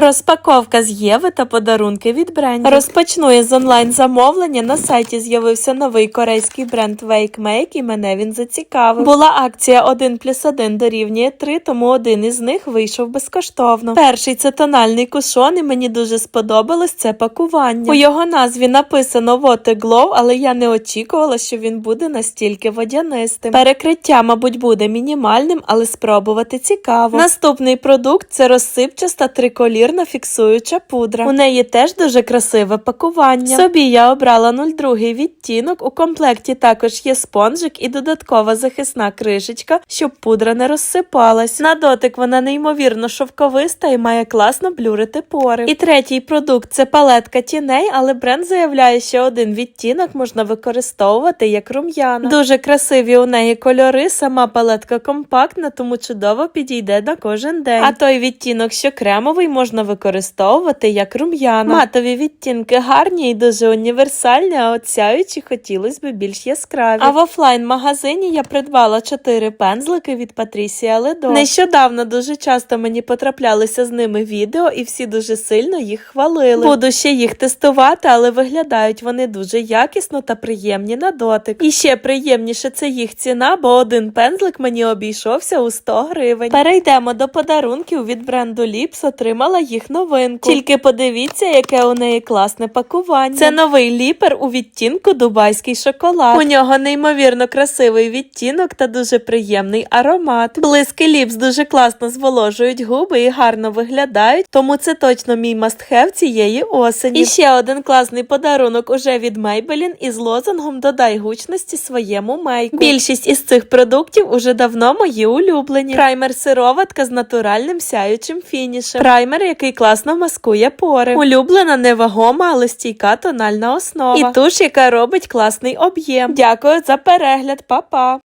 Розпаковка з Єви та подарунки від брендів. Розпочну із онлайн замовлення. На сайті з'явився новий корейський бренд Wake Make і мене він зацікавив. Була акція 1 плюс 1 дорівнює 3, тому один із них вийшов безкоштовно. Перший це тональний кушон, і мені дуже сподобалось це пакування. У його назві написано Water Glow, але я не очікувала, що він буде настільки водянистим. Перекриття, мабуть, буде мінімальним, але спробувати цікаво. Наступний продукт це розсипчаста триколірна фіксуюча пудра. У неї теж дуже красиве пакування. Собі я обрала 02 відтінок. У комплекті також є спонжик і додаткова захисна кришечка, щоб пудра не розсипалась. На дотик вона неймовірно шовковиста і має класно блюрити пори. І третій продукт це палетка тіней, але бренд заявляє, що один відтінок можна використовувати як рум'яна. Дуже красиві у неї кольори, сама палетка компактна, тому чудово підійде на кожен день. А той відтінок, що кремовий, можна використовувати як рум'яна. Матові відтінки гарні і дуже універсальні, а от сяючі хотілося б більш яскраві. А в офлайн-магазині я придбала чотири пензлики від Патрісія Ледо. Нещодавно дуже часто мені потраплялися з ними відео, і всі дуже сильно їх хвалили. Буду ще їх тестувати, але виглядають вони дуже якісно та приємні на дотик. І ще приємніше це їх ціна, бо один пензлик мені обійшовся у 100 гривень. Перейдемо до подарунків від бренду Lips. Отримала їх новинку. Тільки подивіться, яке у неї класне пакування. Це новий ліпер у відтінку дубайський шоколад. У нього неймовірно красивий відтінок та дуже приємний аромат. Блиски ліпс дуже класно зволожують губи і гарно виглядають, тому це точно мій мастхев цієї осені. І ще один класний подарунок уже від Maybelline із лозунгом Додай гучності своєму мейку. Більшість із цих продуктів уже давно мої улюблені. Праймер сироватка з натуральним сяючим фінішем. Праймер, який класно маскує пори. Улюблена невагома, але стійка тональна основа. І туш, яка робить класний об'єм. Дякую за перегляд, Па-па!